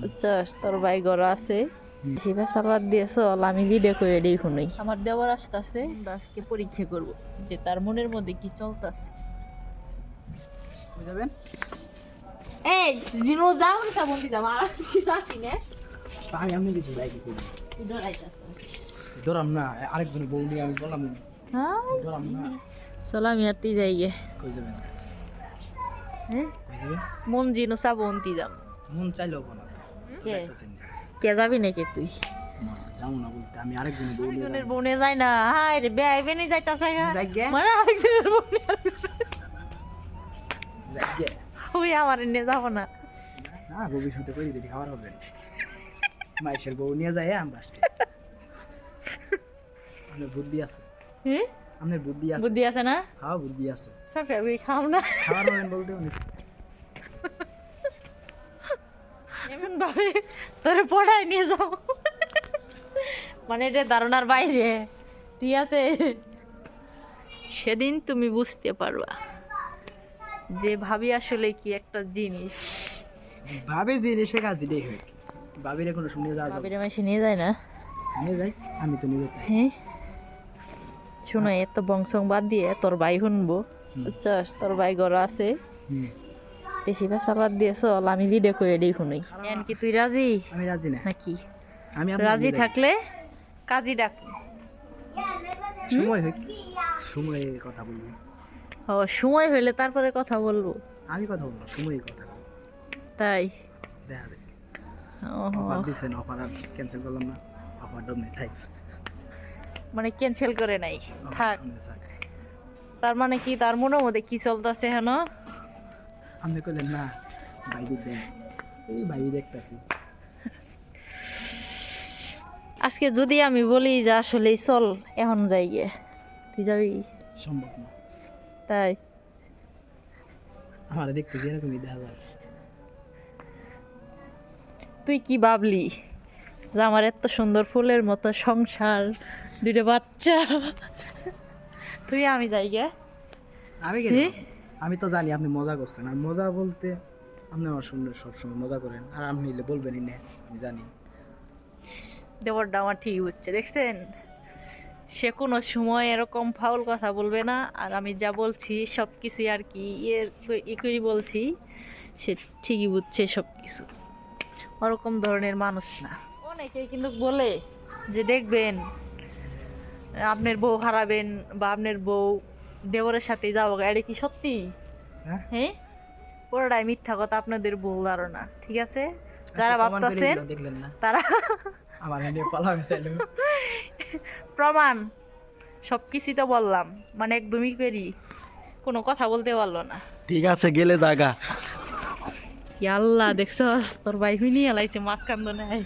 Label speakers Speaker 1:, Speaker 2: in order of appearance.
Speaker 1: বুঝছস তোর ভাই ঘর আছে। শিবা দিয়ে চল আমি জিডে কই এটাই শুনই। আমার দেওয়ার আসতেছে আজকে পরীক্ষা করব যে তার মনের মধ্যে কি চলতেছে।
Speaker 2: বুঝাবেন
Speaker 1: এই জিনো যাও রে আর আসি না।
Speaker 2: আমি আমি কিছু যাই কি করি?
Speaker 1: তুই ডরাইতাছ
Speaker 2: ধরাম না আরেকজন বউ নিয়ে আমি বললাম
Speaker 1: হ্যাঁ?
Speaker 2: ধরাম না। কই যাবেন?
Speaker 1: হ্যাঁ? মন জিনো সাবন দিতাম
Speaker 2: মন চাইলেও কোনো
Speaker 1: কে? কে যাবি নাকি তুই?
Speaker 2: আমি আরেকজন বউ নিয়ে
Speaker 1: একজনের বনে যায় না। হাই রে বেআই বেনে যাইতাছে গা।
Speaker 2: যাই গে।
Speaker 1: মানে আরেকজনের বনে ওই আমার নিয়ে যাব না।
Speaker 2: না ভবিষ্যতে করি দিদি খাবার হবে। মাইশের বউ নিয়ে যায় আমরা আপনার বুদ্ধি আছে?
Speaker 1: হ্যাঁ
Speaker 2: আপনার বুদ্ধি আছে?
Speaker 1: বুদ্ধি আছে না?
Speaker 2: হ্যাঁ বুদ্ধি আছে।
Speaker 1: না।
Speaker 2: খাবার বলতে
Speaker 1: এমন ভাবে তোরে পড়ায় নিয়ে যাও। মানে এটা ধারণার বাইরে। ঠিক আছে? সেদিন তুমি বুঝতে পারবা যে ভাবি আসলে কি একটা জিনিস।
Speaker 2: ভাবি রেসে কাজ হয় ভাবির কোনো শুনে যাওয়া
Speaker 1: ভাবির মাসে নিয়ে যায় না?
Speaker 2: নিয়ে যাই আমি তো নিয়ে যাই।
Speaker 1: হ্যাঁ? শোনো এত বংশং বাদ দিয়ে তোর ভাই শুনব বুঝছস? তোর ভাই ঘর আছে। বেশি ভাষা বাদ দিয়ে চল আমি জিডে কই এটাই শুনি। এন কি তুই রাজি?
Speaker 2: আমি রাজি না।
Speaker 1: নাকি?
Speaker 2: আমি
Speaker 1: রাজি থাকলে কাজী ডাক।
Speaker 2: সময় হোক সময়ে কথা বলব।
Speaker 1: ও সময় হইলে তারপরে কথা বলব।
Speaker 2: আমি কথা বলব সময়ে কথা বলব।
Speaker 1: তাই?
Speaker 2: দেখা
Speaker 1: ওহো,
Speaker 2: অফার দিচ্ছেন অফার আর ক্যান্সেল করলাম না। অফার ডবনে চাই।
Speaker 1: মানে ক্যান্সেল করে নাই। থাক। তার মানে কি তার মনের মধ্যে কি চলতেছে হেন?
Speaker 2: আপনি কইলেন না বাইবি দেন। এই বাইবি দেখতেছি।
Speaker 1: আজকে যদি আমি বলি যে আসলে চল এখন যাই গে। তুই যাবি?
Speaker 2: সম্ভব না।
Speaker 1: তাই?
Speaker 2: আমার দেখতে যেরকমই দেখা যায়।
Speaker 1: তুই কি ভাবলি যে আমার এত সুন্দর ফুলের মতো সংসার দুটো বাচ্চা? তুই আমি যাই গে।
Speaker 2: আমি কি? আমি তো জানি আপনি মজা করছেন। আর মজা বলতে আপনি আমার সুন্দর সবসময় মজা করেন। আর আপনি বলবেনই না, আমি জানি।
Speaker 1: দেবরটা আমার ঠিক হচ্ছে দেখছেন? সে কোনো সময় এরকম ফাউল কথা বলবে না। আর আমি যা বলছি সব কিছু আর কি এর একই বলছি, সে ঠিকই বুঝছে সব কিছু ওরকম ধরনের মানুষ না। অনেকেই কিন্তু বলে যে, দেখবেন, আপনার বউ হারাবেন বা আপনার বউ দেবরের সাথে যাব এটা কি সত্যি?
Speaker 2: হ্যাঁ।
Speaker 1: হ্যাঁ? পুরোটাই মিথ্যা কথা আপনাদের ভুল ধারণা ঠিক আছে? যারা
Speaker 2: প্রমাণ করে
Speaker 1: ভাবতেছেন তারা
Speaker 2: আমার হ্যান্ডে পালা গেছিল
Speaker 1: প্রমাণ সব কিছুই তো বললাম মানে একদমই পেরি কোনো কথা বলতে পারল না।
Speaker 2: ঠিক আছে গেলে জায়গা
Speaker 1: আল্লাহ দেখছ তোর ভাই হুইনি এলাইছে মাঝখান নাই